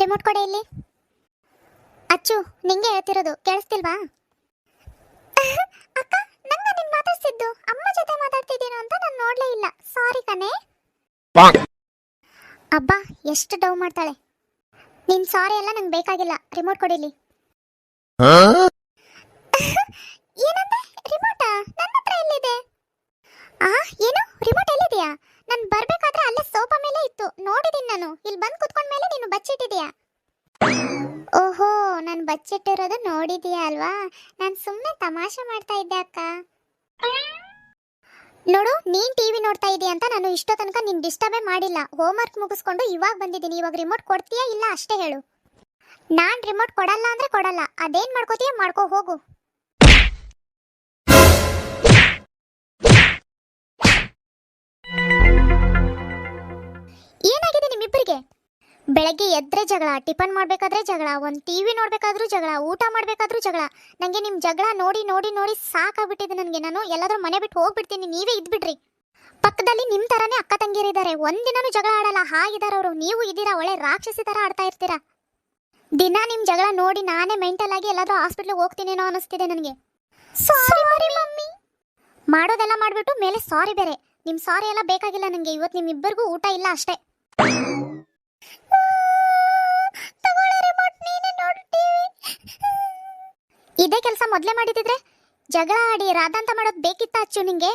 Remote ಕೊಡೆ ಇಲ್ಲಿ. ಅಚ್ಚು, ನಿಂಗೆ ಹೇಳ್ತಿರೋದು ಕೇಳಿಸ್ತಿಲ್ವಾ? ಅಕ್ಕ, ನಂಗ ನಿನ್ ಮಾತಾಡ್ತಿದ್ದು ಅಮ್ಮ ಜೊತೆ ಮಾತಾಡ್ತಿದ್ದೀನೋ ಅಂತ ನಾನು ನೋಡ್ಲೇ ಇಲ್ಲ. ಸಾರಿ ಕಣೆ. ಅಬ್ಬಾ, ಎಷ್ಟು ಡವ್ ಮಾಡ್ತಾಳೆ. ನಿನ್ ಸಾರಿ ಎಲ್ಲ ನಂಗೆ ಬೇಕಾಗಿಲ್ಲ. ರಿಮೋಟ್ ಕೊಡಿಲಿ ಇಲ್ಲಿ ಬಂದು ಕುತ್ಕೊಂಡ ಮೇಲೆ ನೀನು ಬಚ್ಚಿಟ್ಟಿದ್ಯಾ? ಓಹೋ, ನಾನು ಬಚ್ಚಿಟ್ಟಿರೋದು ನೋಡಿದೀಯಾ ಅಲ್ವಾ? ನಾನು ಸುಮ್ಮನೆ ತಮಾಷೆ ಮಾಡ್ತಾ ಇದ್ದೆ ಅಕ್ಕ. ನೋಡು, ನೀನ್ ಟಿವಿ ನೋಡ್ತಾ ಇದೀಯ ಅಂತ ನಾನು ಇಷ್ಟೋ ತನಕ ನಿನ್ ಡಿಸ್ಟರ್ಬೇ ಮಾಡಿಲ್ಲ. ಹೋಮ್ ವರ್ಕ್ ಮುಗಿಸ್ಕೊಂಡು ಇವಾಗ ಬಂದಿದ್ದೀನಿ. ಇವಾಗ ರಿಮೋಟ್ ಕೊಡ್ತೀಯಾ ಇಲ್ಲ ಅಷ್ಟೇ ಹೇಳು. ನಾನ್ ರಿಮೋಟ್ ಕೊಡಲ್ಲ ಅಂದ್ರೆ ಕೊಡಲ್ಲ. ಅದೇನ್ ಮಾಡ್ಕೋತೀಯ ಮಾಡ್ಕೋ, ಹೋಗು. ಬೆಳಗ್ಗೆ ಎದ್ರೆ ಜಗಳ, ಟಿಫನ್ ಮಾಡ್ಬೇಕಾದ್ರೆ ಜಗಳ, ಒಂದು ಟಿವಿ ನೋಡ್ಬೇಕಾದ್ರೂ ಜಗಳ, ಊಟ ಮಾಡ್ಬೇಕಾದ್ರೂ ಜಗಳ. ನನಗೆ ನಿಮ್ಮ ಜಗಳ ನೋಡಿ ನೋಡಿ ನೋಡಿ ಸಾಕಾಗ್ಬಿಟ್ಟಿದೆ ನನಗೆ. ನಾನು ಎಲ್ಲಾದ್ರೂ ಮನೆ ಬಿಟ್ಟು ಹೋಗ್ಬಿಡ್ತೀನಿ, ನೀವೇ ಇದ್ಬಿಡ್ರಿ. ಪಕ್ಕದಲ್ಲಿ ನಿಮ್ಮ ಥರನೇ ಅಕ್ಕ ತಂಗಿರಿದ್ದಾರೆ ಒಂದಿನೂ ಜಗಳ ಆಡಲ್ಲ. ಹಾಗಿದ್ದಾರೆ ಅವರು. ನೀವು ಇದ್ದೀರಾ? ಒಳ್ಳೆ ರಾಕ್ಷಸಿ ಥರ ಆಡ್ತಾ ಇರ್ತೀರಾ? ದಿನ ನಿಮ್ಮ ಜಗಳ ನೋಡಿ ನಾನೇ ಮೆಂಟಲ್ ಆಗಿ ಎಲ್ಲಾದ್ರೂ ಹಾಸ್ಪಿಟ್ಲಿಗೆ ಹೋಗ್ತೀನೇನೋ ಅನಿಸ್ತಿದೆ ನನಗೆ. Sorry mummy. ಮಾಡೋದೆಲ್ಲ ಮಾಡಿಬಿಟ್ಟು ಮೇಲೆ ಸಾರಿ ಬೇರೆ. ನಿಮ್ಮ ಸಾರಿ ಎಲ್ಲ ಬೇಕಾಗಿಲ್ಲ ನನಗೆ ಇವತ್ತು ನಿಮ್ಮಿಬ್ಬರಿಗೂ ಊಟ ಇಲ್ಲ ಅಷ್ಟೇ. ಇದೇ ಕೆಲಸ ಮೊದಲೇ ಮಾಡಿದಿದ್ರೆ? ಜಗಳ ಆಡಿ ರಾಧಾಂತ ಮಾಡೋದು ಬೇಕಿತ್ತ ಅಚ್ಚು ನಿಂಗೆ?